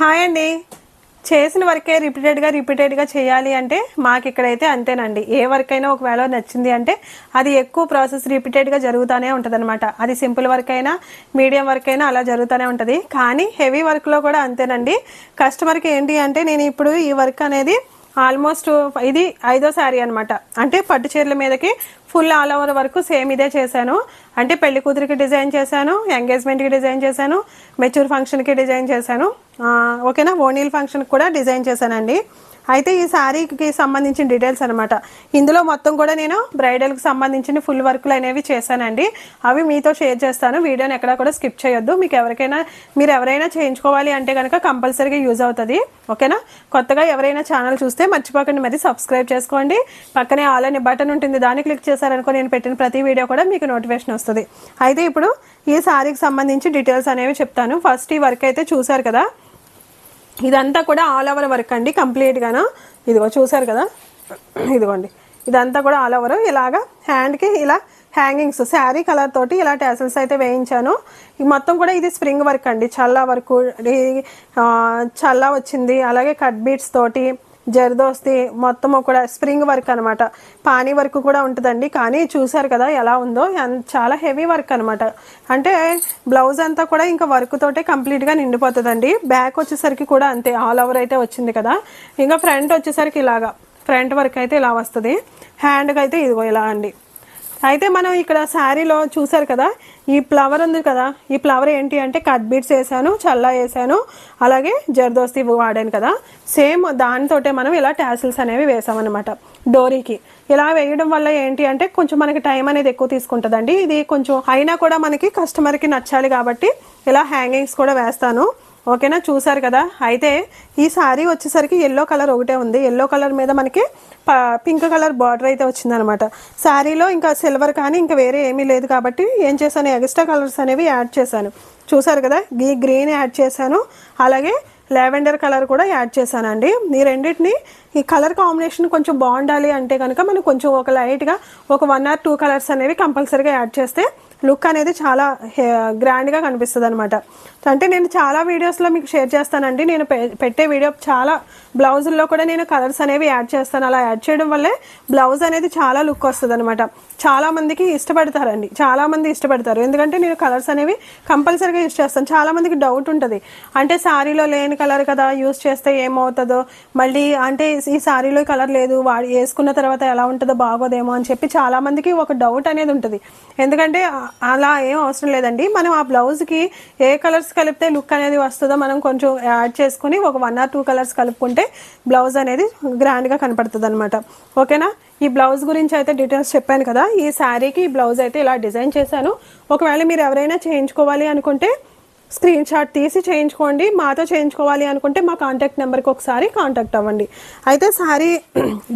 Hi అండి. చేసిన వర్కే రిపీటెడ్గా రిపీటెడ్గా చేయాలి అంటే మాకు ఇక్కడైతే అంతేనండి. ఏ వర్క్ అయినా ఒకవేళ నచ్చింది అంటే అది ఎక్కువ ప్రాసెస్ రిపీటెడ్గా జరుగుతూనే ఉంటుంది అది సింపుల్ వర్క్ అయినా మీడియం వర్క్ అయినా అలా జరుగుతూనే ఉంటుంది. కానీ హెవీ వర్క్లో కూడా అంతేనండి. కస్టమర్కి ఏంటి అంటే నేను ఇప్పుడు ఈ వర్క్ అనేది ఆల్మోస్ట్ ఇది ఐదో శారీ అనమాట అంటే పట్టు చీరల మీదకి ఫుల్ ఆల్ ఓవర్ వరకు సేమ్ ఇదే చేశాను. అంటే పెళ్ళి కూతురికి డిజైన్ చేశాను ఎంగేజ్మెంట్కి డిజైన్ చేశాను మెచ్యూర్ ఫంక్షన్కి డిజైన్ చేశాను. ఓకేనా? ఓనీల్ ఫంక్షన్కి కూడా డిజైన్ చేశానండి. అయితే ఈ శారీకి సంబంధించిన డీటెయిల్స్ అనమాట ఇందులో మొత్తం కూడా నేను బ్రైడల్కి సంబంధించిన ఫుల్ వర్క్లు అనేవి చేశానండి. అవి మీతో షేర్ చేస్తాను. వీడియోని ఎక్కడ కూడా స్కిప్ చేయొద్దు. మీకు ఎవరికైనా మీరు ఎవరైనా చేయించుకోవాలి అంటే కనుక కంపల్సరీగా యూజ్ అవుతుంది. ఓకేనా కొత్తగా ఎవరైనా ఛానల్ చూస్తే మర్చిపోకండి. మరి సబ్స్క్రైబ్ చేసుకోండి. పక్కనే ఆల్ అనే బటన్ ఉంటుంది. దాన్ని క్లిక్ చేశారనుకో నేను పెట్టిన ప్రతి వీడియో కూడా మీకు నోటిఫికేషన్ వస్తుంది. అయితే ఇప్పుడు ఈ శారీకి సంబంధించి డీటెయిల్స్ అనేవి చెప్తాను. ఫస్ట్ ఈ వర్క్ అయితే చూసారు కదా? ఇదంతా కూడా ఆల్ ఓవర్ వర్క్ అండి కంప్లీట్గాను ఇదిగో చూసారు కదా? ఇదిగోండి. ఇదంతా కూడా ఆల్ ఓవర్ ఇలాగా హ్యాండ్కి ఇలా హ్యాంగింగ్స్ శారీ కలర్ తోటి ఇలా ట్యాసల్స్ అయితే వేయించాను. మొత్తం కూడా ఇది స్ప్రింగ్ వర్క్ అండి. చల్లా వర్క్ చల్లా వచ్చింది అలాగే కట్ బీట్స్ తోటి జర్దోస్తి మొత్తం కూడా స్ప్రింగ్ వర్క్ అనమాట పానీ వర్క్ కూడా ఉంటుందండి. కానీ చూసారు కదా ఎలా ఉందో? చాలా హెవీ వర్క్ అనమాట అంటే బ్లౌజ్ అంతా కూడా ఇంకా వర్క్ తోటే కంప్లీట్గా నిండిపోతుందండి. బ్యాక్ వచ్చేసరికి కూడా అంతే. ఆల్ ఓవర్ అయితే వచ్చింది కదా. ఇంకా ఫ్రంట్ వచ్చేసరికి ఇలాగా. ఫ్రంట్ వర్క్ అయితే ఇలా వస్తుంది. హ్యాండ్కి అయితే ఇదిగో ఇలా అండి. అయితే మనం ఇక్కడ శారీలో చూసారు కదా ఈ ఫ్లవర్ ఉంది కదా ఈ ఫ్లవర్ ఏంటి అంటే కట్ బీట్స్ వేసాను చల్లా వేసాను అలాగే జర్దోస్తి వాడాను కదా. సేమ్ దానితోటే మనం ఇలా టాసిల్స్ అనేవి వేసామన్నమాట డోరీకి. ఇలా వేయడం వల్ల ఏంటి అంటే కొంచెం మనకి టైం అనేది ఎక్కువ తీసుకుంటుందండి. ఇది కొంచెం అయినా కూడా మనకి కస్టమర్కి నచ్చాలి కాబట్టి ఇలా హ్యాంగింగ్స్ కూడా వేస్తాను. ఓకేనా? చూసారు కదా? అయితే ఈ శారీ వచ్చేసరికి ఎల్లో కలర్ ఒకటే ఉంది. ఎల్లో కలర్ మీద మనకి ప- పింక్ కలర్ బార్డర్ అయితే వచ్చిందనమాట. శారీలో ఇంకా సిల్వర్ కానీ ఇంకా వేరే ఏమీ లేదు కాబట్టి ఏం చేశాను? ఎక్స్ట్రా కలర్స్ అనేవి యాడ్ చేశాను. చూసారు కదా? ఈ గ్రీన్ యాడ్ చేశాను. అలాగే లావెండర్ కలర్ కూడా యాడ్ చేశానండి. ఈ రెండింటిని ఈ కలర్ కాంబినేషన్ కొంచెం బాగుండాలి అంటే కనుక మనం కొంచెం ఒక లైట్గా ఒక వన్ ఆర్ టూ కలర్స్ అనేవి కంపల్సరీగా యాడ్ చేస్తే లుక్ అనేది చాలా గ్రాండ్గా కనిపిస్తుంది అనమాట అంటే నేను చాలా వీడియోస్లో మీకు షేర్ చేస్తానండి. నేను పె- పెట్టే వీడియో చాలా బ్లౌజుల్లో కూడా నేను కలర్స్ అనేవి యాడ్ చేస్తాను. అలా యాడ్ చేయడం వల్లే బ్లౌజ్ అనేది చాలా లుక్ వస్తుంది అనమాట చాలామందికి ఇష్టపడతారండి. చాలామంది ఇష్టపడతారు. ఎందుకంటే నేను కలర్స్ అనేవి కంపల్సరీగా యూస్ చేస్తాను. చాలామందికి డౌట్ ఉంటుంది. అంటే శారీలో లేని కలర్ కదా యూస్ చేస్తే ఏమవుతుందో? మళ్ళీ అంటే ఈ శారీలో కలర్ లేదు వాడి వేసుకున్న తర్వాత ఎలా ఉంటుందో బాగోదేమో అని చెప్పి చాలా మందికి ఒక డౌట్ అనేది ఉంటుంది. ఎందుకంటే అలా ఏం అవసరం లేదండి. మనం ఆ బ్లౌజ్కి ఏ కలర్స్ కలిపితే లుక్ అనేది వస్తుందో మనం కొంచెం యాడ్ చేసుకుని ఒక వన్ ఆర్ టూ కలర్స్ కలుపుకుంటే బ్లౌజ్ అనేది గ్రాండ్గా కనపడుతుంది అనమాట ఓకేనా ఈ బ్లౌజ్ గురించి అయితే డీటెయిల్స్ చెప్పాను కదా. ఈ శారీకి ఈ బ్లౌజ్ అయితే ఇలా డిజైన్ చేశాను. ఒకవేళ మీరు ఎవరైనా చేయించుకోవాలి అనుకుంటే స్క్రీన్ షాట్ తీసి చేయించుకోండి మాతో చేయించుకోవాలి అనుకుంటే మా కాంటాక్ట్ నెంబర్కి ఒకసారి కాంటాక్ట్ అవ్వండి. అయితే శారీ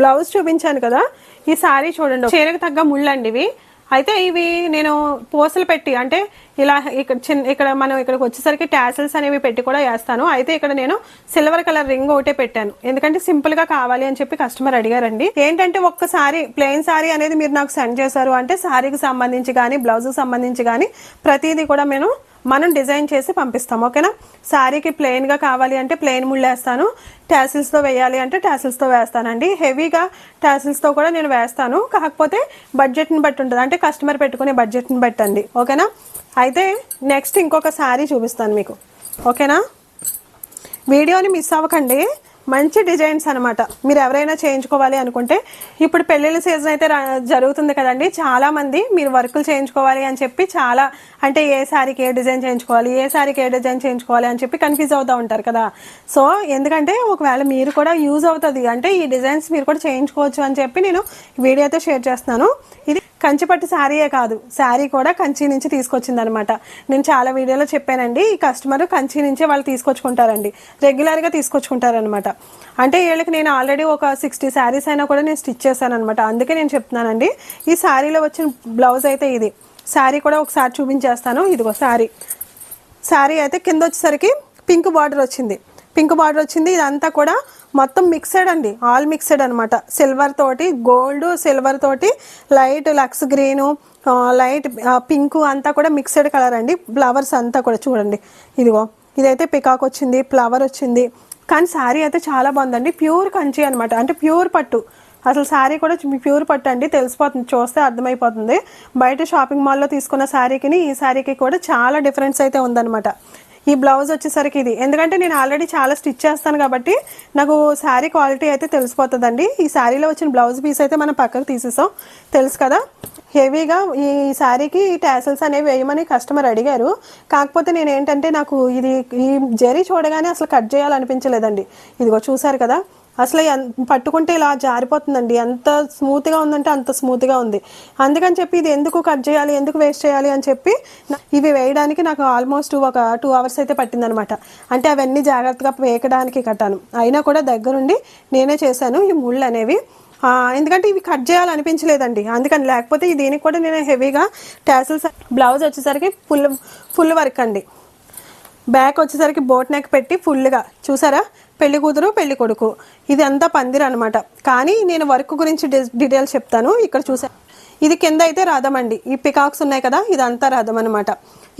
బ్లౌజ్ చూపించాను కదా ఈ శారీ చూడండి. చీరకు తగ్గ ముళ్ళండి ఇవి. అయితే ఇవి నేను పోసలు పెట్టి అంటే ఇలా ఇక్కడ చిన్న ఇక్కడ మనం ఇక్కడికి వచ్చేసరికి టాసిల్స్ అనేవి పెట్టి కూడా వేస్తాను. అయితే ఇక్కడ నేను సిల్వర్ కలర్ రింగ్ ఒకటే పెట్టాను. ఎందుకంటే సింపుల్గా కావాలి అని చెప్పి కస్టమర్ అడిగారండి. ఏంటంటే ఒక్కసారి ప్లెయిన్ సారీ అనేది మీరు నాకు సెండ్ చేశారు అంటే సారీకి సంబంధించి కానీ బ్లౌజ్కి సంబంధించి కానీ ప్రతిదీ కూడా నేను మనం డిజైన్ చేసి పంపిస్తాం ఓకేనా? శారీకి ప్లెయిన్గా కావాలి అంటే ప్లెయిన్ ముళ్ళేస్తాను టాసిల్స్తో వేయాలి అంటే టాసిల్స్తో వేస్తానండి. హెవీగా టాసిల్స్తో కూడా నేను వేస్తాను. కాకపోతే బడ్జెట్ని బట్టి ఉంటుంది. అంటే కస్టమర్ పెట్టుకునే బడ్జెట్ని బట్టండి ఓకేనా? అయితే నెక్స్ట్ ఇంకొక శారీ చూపిస్తాను మీకు. ఓకేనా? వీడియోని మిస్ అవ్వకండి. మంచి డిజైన్స్ అనమాట మీరు ఎవరైనా చేయించుకోవాలి అనుకుంటే ఇప్పుడు పెళ్ళిళ్ళ సీజన్ అయితే జరుగుతుంది కదండి. చాలా మంది మీరు వర్కులు చేయించుకోవాలి అని చెప్పి చాలా అంటే ఏ శారీకి ఏ డిజైన్ చేయించుకోవాలి ఏ శారీకి ఏ డిజైన్ చేయించుకోవాలి అని చెప్పి కన్ఫ్యూజ్ అవుతూ ఉంటారు కదా. సో ఎందుకంటే ఒకవేళ మీరు కూడా యూజ్ అవుతుంది అంటే ఈ డిజైన్స్ మీరు కూడా చేయించుకోవచ్చు అని చెప్పి నేను వీడియో అయితే షేర్ చేస్తున్నాను. ఇది కంచిపట్టు శారీయే కాదు. శారీ కూడా కంచి నుంచి తీసుకొచ్చింది అనమాట నేను చాలా వీడియోలో చెప్పానండి ఈ కస్టమర్ కంచి నుంచే వాళ్ళు తీసుకొచ్చుకుంటారండి. రెగ్యులర్గా తీసుకొచ్చుకుంటారనమాట. అంటే వీళ్ళకి నేను ఆల్రెడీ ఒక సిక్స్టీ శారీస్ అయినా కూడా నేను స్టిచ్ చేశాను అనమాట అందుకే నేను చెప్తున్నానండి ఈ శారీలో వచ్చిన బ్లౌజ్ అయితే ఇది. శారీ కూడా ఒకసారి చూపించేస్తాను. ఇదిగో శారీ. శారీ అయితే కింద వచ్చేసరికి పింక్ బార్డర్ వచ్చింది. పింక్ బార్డర్ వచ్చింది. ఇదంతా కూడా మొత్తం మిక్సెడ్ అండి. ఆల్ మిక్సెడ్ అనమాట సిల్వర్ తోటి గోల్డ్ సిల్వర్ తోటి లైట్ లక్స్ గ్రీను లైట్ పింక్ అంతా కూడా మిక్సెడ్ కలర్ అండి. ఫ్లవర్స్ అంతా కూడా చూడండి. ఇదిగో ఇదైతే పికాక్ వచ్చింది ఫ్లవర్ వచ్చింది. కానీ శారీ అయితే చాలా బాగుందండి. ప్యూర్ కంచి అనమాట అంటే ప్యూర్ పట్టు. అసలు శారీ కూడా ప్యూర్ పట్టు అండి. తెలిసిపోతుంది. చూస్తే అర్థమైపోతుంది. బయట షాపింగ్ మాల్లో తీసుకున్న శారీకి ఈ శారీకి కూడా చాలా డిఫరెన్స్ అయితే ఉందన్నమాట. ఈ బ్లౌజ్ వచ్చేసరికి ఇది. ఎందుకంటే నేను ఆల్రెడీ చాలా స్టిచ్ చేస్తాను కాబట్టి నాకు శారీ క్వాలిటీ అయితే తెలిసిపోతుందండి. ఈ శారీలో వచ్చిన బ్లౌజ్ పీస్ అయితే మనం పక్కకు తీసేసాం. తెలుసు కదా? హెవీగా ఈ శారీకి ట్యాసల్స్ అనేవి వేయమని కస్టమర్ అడిగారు. కాకపోతే నేను ఏంటంటే నాకు ఇది ఈ జరీ చూడగానే అసలు కట్ చేయాలనిపించలేదండి. ఇదిగో చూసారు కదా? అసలు పట్టుకుంటే ఇలా జారిపోతుందండి. ఎంత స్మూత్గా ఉందంటే అంత స్మూత్గా ఉంది. అందుకని చెప్పి ఇది ఎందుకు కట్ చేయాలి ఎందుకు వేస్ట్ చేయాలి అని చెప్పి ఇవి వేయడానికి నాకు ఆల్మోస్ట్ ఒక టూ అవర్స్ అయితే పట్టిందనమాట. అంటే అవన్నీ జాగ్రత్తగా వేయడానికి కట్టాను. అయినా కూడా దగ్గరుండి నేనే చేశాను ఈ ముళ్ళు అనేవి. ఎందుకంటే ఇవి కట్ చేయాలనిపించలేదండి. అందుకని లేకపోతే దీనికి కూడా నేను హెవీగా టాసిల్స్ బ్లౌజ్ వచ్చేసరికి ఫుల్ ఫుల్ వర్క్ అండి. బ్యాక్ వచ్చేసరికి బోట్ నెక్ పెట్టి ఫుల్గా. చూసారా? పెళ్ళి కూతురు పెళ్ళి కొడుకు ఇది అంతా పందిర్ అనమాట కానీ నేను వర్క్ గురించి డి- డీటెయిల్స్ చెప్తాను. ఇక్కడ చూసా ఇది కింద అయితే రథం అండి ఈ పికాక్స్ ఉన్నాయి కదా ఇదంతా రథం అనమాట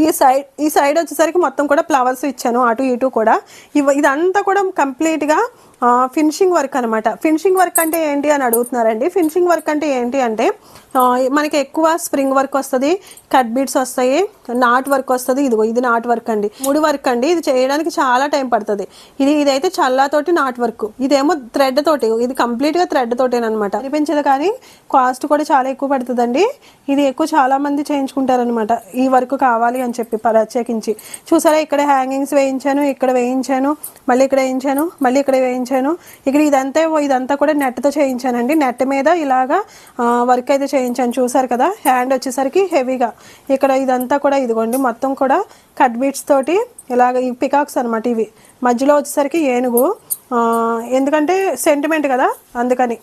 ఈ సైడ్ ఈ సైడ్ వచ్చేసరికి మొత్తం కూడా ఫ్లవర్స్ ఇచ్చాను అటు ఇటు కూడా. ఇవ ఇదంతా కూడా కంప్లీట్గా ఫినిషింగ్ వర్క్ అనమాట ఫినిషింగ్ వర్క్ అంటే ఏంటి అని అడుగుతున్నారండి. ఫినిషింగ్ వర్క్ అంటే ఏంటి అంటే మనకి ఎక్కువ స్ప్రింగ్ వర్క్ వస్తుంది కట్ బీడ్స్ వస్తాయి నాట్ వర్క్ వస్తుంది ఇదిగో ఇది నాట్ వర్క్ అండి. ముడి వర్క్ అండి ఇది చేయడానికి చాలా టైం పడుతుంది. ఇది ఇదైతే చల్లాతోటి నాట్ వర్క్. ఇదేమో థ్రెడ్ తోటి ఇది కంప్లీట్గా థ్రెడ్ తోటేనమాట అనిపించదు కానీ కాస్ట్ కూడా చాలా ఎక్కువ పడుతుందండి. ఇది ఎక్కువ చాలా మంది చేయించుకుంటారనమాట ఈ వర్క్ కావాలి అని అని చెప్పి ప్రత్యేకించి చూసారా ఇక్కడ హ్యాంగింగ్స్ వేయించాను ఇక్కడ వేయించాను మళ్ళీ ఇక్కడ వేయించాను మళ్ళీ ఇక్కడ వేయించాను ఇక్కడ ఇదంతా ఇదంతా కూడా నెట్తో చేయించానండి. నెట్ మీద ఇలాగా వర్క్ అయితే చేయించాను. చూసారు కదా హ్యాండ్ వచ్చేసరికి హెవీగా ఇక్కడ ఇదంతా కూడా ఇదిగోండి మొత్తం కూడా కట్ బీట్స్ తోటి ఇలాగ ఈ పికాక్స్ అనమాట ఇవి. మధ్యలో వచ్చేసరికి ఏనుగు. ఎందుకంటే సెంటిమెంట్ కదా అందుకని.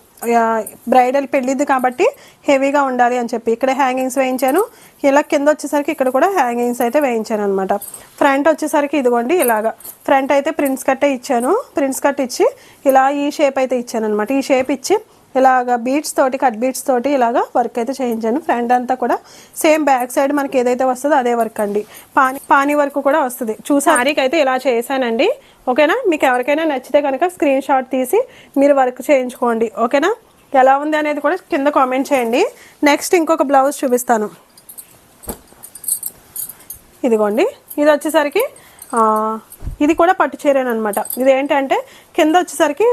బ్రైడల్ పెళ్ళిది కాబట్టి హెవీగా ఉండాలి అని చెప్పి. ఇక్కడ హ్యాంగింగ్స్ వేయించాను. ఇలా కింద వచ్చేసరికి ఇక్కడ కూడా హ్యాంగింగ్స్ అయితే వేయించాను అనమాట ఫ్రంట్ వచ్చేసరికి ఇదిగోండి ఇలాగా. ఫ్రంట్ అయితే ప్రిన్స్ కట్టే ఇచ్చాను. ప్రిన్స్ కట్ ఇచ్చి ఇలా ఈ షేప్ అయితే ఇచ్చాను అనమాట ఈ షేప్ ఇచ్చి ఇలాగ బీట్స్ తోటి కట్ బీట్స్ తోటి ఇలాగా వర్క్ అయితే చేయించాను. ఫ్రంట్ అంతా కూడా సేమ్ బ్యాక్ సైడ్ మనకి ఏదైతే వస్తుందో అదే వర్క్ అండి. పానీ పానీ వర్క్ కూడా వస్తుంది. చూసారీకి అయితే ఇలా చేశానండి. ఓకేనా? మీకు ఎవరికైనా నచ్చితే కనుక స్క్రీన్ షాట్ తీసి మీరు వర్క్ చేయించుకోండి. ఓకేనా? ఎలా ఉంది అనేది కూడా కింద కామెంట్ చేయండి. నెక్స్ట్ ఇంకొక బ్లౌజ్ చూపిస్తాను. ఇదిగోండి. ఇది వచ్చేసరికి ఇది కూడా పట్టు చీరేనమాట ఇది ఏంటంటే కింద వచ్చేసరికి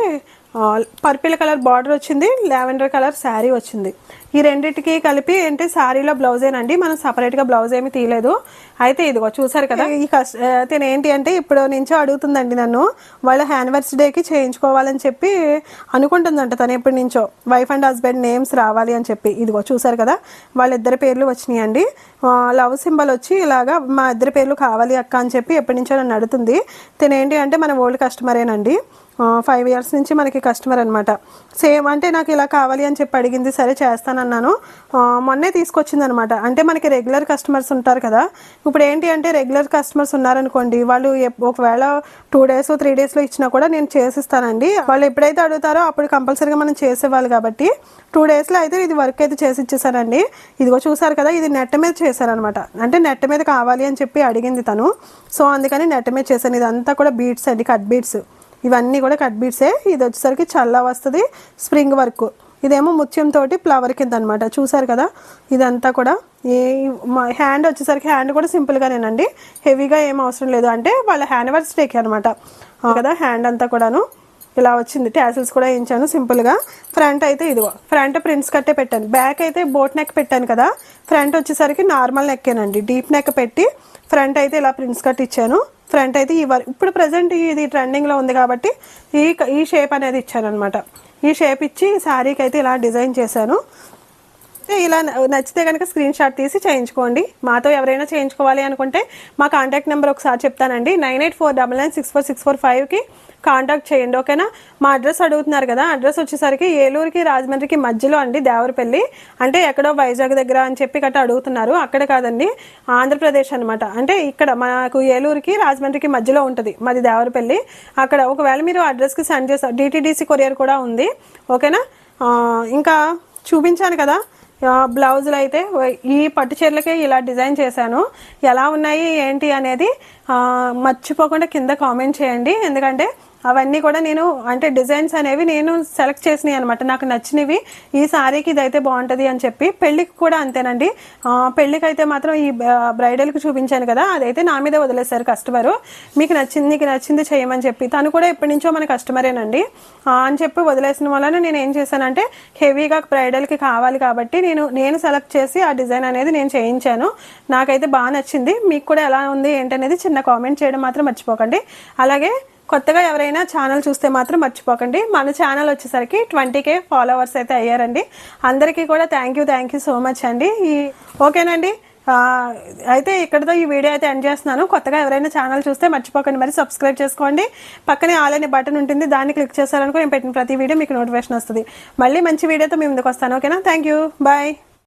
పర్పిల్ కలర్ బార్డర్ వచ్చింది లావెండర్ కలర్ శారీ వచ్చింది. ఈ రెండింటికి కలిపి ఏంటి శారీలో బ్లౌజేనండి మనం సపరేట్గా బ్లౌజ్ ఏమి తీయలేదు. అయితే ఇదిగో చూసారు కదా? ఈ కష్ట తిన ఏంటి అంటే ఇప్పుడు నుంచో అడుగుతుందండి నన్ను వాళ్ళ యానివర్సరీకి చేయించుకోవాలని చెప్పి అనుకుంటుందంట తను ఎప్పటి నుంచో. వైఫ్ అండ్ హస్బెండ్ నేమ్స్ రావాలి అని చెప్పి. ఇదిగో చూసారు కదా? వాళ్ళిద్దరి పేర్లు వచ్చినాయండి. లవ్ సింబల్ వచ్చి ఇలాగా మా ఇద్దరి పేర్లు కావాలి అక్క అని చెప్పి ఎప్పటి నుంచో నన్ను అడుగుతుంది. తిన ఏంటి అంటే మన ఓల్డ్ కస్టమరేనండి ఫైవ్ ఇయర్స్ నుంచి మనకి కస్టమర్ అనమాట సేమ్ అంటే నాకు ఇలా కావాలి అని చెప్పి అడిగింది సరే చేస్తానన్నాను. మొన్నే తీసుకొచ్చింది అనమాట అంటే మనకి రెగ్యులర్ కస్టమర్స్ ఉంటారు కదా. ఇప్పుడు ఏంటి అంటే రెగ్యులర్ కస్టమర్స్ ఉన్నారనుకోండి వాళ్ళు ఒకవేళ టూ డేస్ త్రీ డేస్లో ఇచ్చినా కూడా నేను చేసిస్తానండి. వాళ్ళు ఎప్పుడైతే అడుగుతారో అప్పుడు కంపల్సరీగా మనం చేసేవాళ్ళు కాబట్టి టూ డేస్లో అయితే ఇది వర్క్ అయితే చేసి ఇచ్చేసానండి ఇదిగో చూసారు కదా ఇది నెట్ మీద చేశారనమాట అంటే నెట్ మీద కావాలి అని చెప్పి అడిగింది తను. సో అందుకని నెట్ మీద చేశాను. ఇదంతా కూడా బీట్స్ అండి కట్ బీట్స్ ఇవన్నీ కూడా కట్ బీట్సే ఇది వచ్చేసరికి చల్ల వస్తుంది స్ప్రింగ్ వర్క్ ఇదేమో ముత్యం తోటి ఫ్లవర్ కింద అనమాట చూసారు కదా? ఇదంతా కూడా. ఈ హ్యాండ్ వచ్చేసరికి హ్యాండ్ కూడా సింపుల్గానేనండి హెవీగా ఏం అవసరం లేదు. అంటే వాళ్ళ యానివర్సరీకి అనమాట. కదా? హ్యాండ్ అంతా కూడాను. ఇలా వచ్చింది. ట్యాసిల్స్ కూడా వేయించాను సింపుల్గా ఫ్రంట్ అయితే ఇదిగో. ఫ్రంట్ ప్రింట్స్ కట్టే పెట్టాను. బ్యాక్ అయితే బోట్ నెక్ పెట్టాను కదా? ఫ్రంట్ వచ్చేసరికి నార్మల్ నెక్కేనండి డీప్ నెక్ పెట్టి ఫ్రంట్ అయితే ఇలా ప్రింట్స్ కట్ ఇచ్చాను ఫ్రంట్ అయితే ఈ వర్- ఇప్పుడు ప్రజెంట్ ఇది ట్రెండింగ్లో ఉంది కాబట్టి ఈ ఈ షేప్ అనేది ఇచ్చాను ఈ షేప్ ఇచ్చి శారీకి అయితే ఇలా డిజైన్ చేశాను. ఇలా నచ్చితే కనుక స్క్రీన్ షాట్ తీసి చేయించుకోండి. మాతో ఎవరైనా చేయించుకోవాలి అనుకుంటే మా కాంటాక్ట్ నెంబర్ ఒకసారి చెప్తానండి. Nine eight four double nine six four six four ఫైవ్కి కాంటాక్ట్ చేయండి ఓకేనా? మా అడ్రస్ అడుగుతున్నారు కదా అడ్రస్ వచ్చేసరికి ఏలూరుకి రాజమండ్రికి మధ్యలో అండి దేవరపల్లి. అంటే ఎక్కడో వైజాగ్ దగ్గర అని చెప్పి గట్రా అడుగుతున్నారు. అక్కడ కాదండి ఆంధ్రప్రదేశ్ అనమాట అంటే ఇక్కడ మాకు ఏలూరుకి రాజమండ్రికి మధ్యలో ఉంటుంది మాది దేవరపల్లి. అక్కడ ఒకవేళ మీరు అడ్రస్కి సెండ్ చేస్తారు డిటీడీసీ కొరియర్ కూడా ఉంది ఓకేనా? ఇంకా చూపించాను కదా బ్లౌజులు అయితే ఈ పట్టు చీరలకే ఇలా డిజైన్ చేశాను. ఎలా ఉన్నాయి ఏంటి అనేది మర్చిపోకుండా కింద కామెంట్ చేయండి. ఎందుకంటే అవన్నీ కూడా నేను అంటే డిజైన్స్ అనేవి నేను సెలెక్ట్ చేసినాయి అనమాట నాకు నచ్చినవి ఈ సారీకి ఇదైతే బాగుంటుంది అని చెప్పి. పెళ్ళికి కూడా అంతేనండి. పెళ్ళికి అయితే మాత్రం ఈ బ్రైడల్కి చూపించాను కదా అదైతే నా మీద వదిలేశారు కస్టమరు. మీకు నచ్చింది నీకు నచ్చింది చేయమని చెప్పి. తను కూడా ఎప్పటి నుంచో మన కస్టమరేనండి. అని చెప్పి వదిలేసిన వలన నేను ఏం చేశానంటే హెవీగా బ్రైడల్కి కావాలి కాబట్టి నేను నేను సెలెక్ట్ చేసి ఆ డిజైన్ అనేది నేను చేయించాను. నాకైతే బాగా నచ్చింది. మీకు కూడా ఎలా ఉంది ఏంటనేది చిన్న కామెంట్ చేయడం మాత్రం మర్చిపోకండి. అలాగే కొత్తగా ఎవరైనా ఛానల్ చూస్తే మాత్రం మర్చిపోకండి. మన ఛానల్ వచ్చేసరికి ట్వంటీ కే ఫాలోవర్స్ అయితే అయ్యారండి. అందరికీ కూడా thank you thank you so much అండి. ఈ ఓకేనండి. అయితే ఇక్కడతో ఈ వీడియో అయితే ఎండ్ చేస్తున్నాను. కొత్తగా ఎవరైనా ఛానల్ చూస్తే మర్చిపోకండి. మరి సబ్స్క్రైబ్ చేసుకోండి. పక్కనే ఆల్ అనే బటన్ ఉంటుంది. దాన్ని క్లిక్ చేశారనుకో నేను పెట్టిన ప్రతి వీడియో మీకు నోటిఫికేషన్ వస్తుంది. మళ్ళీ మంచి వీడియోతో మీ ముందుకు వస్తాను. ఓకేనా? Thank you bye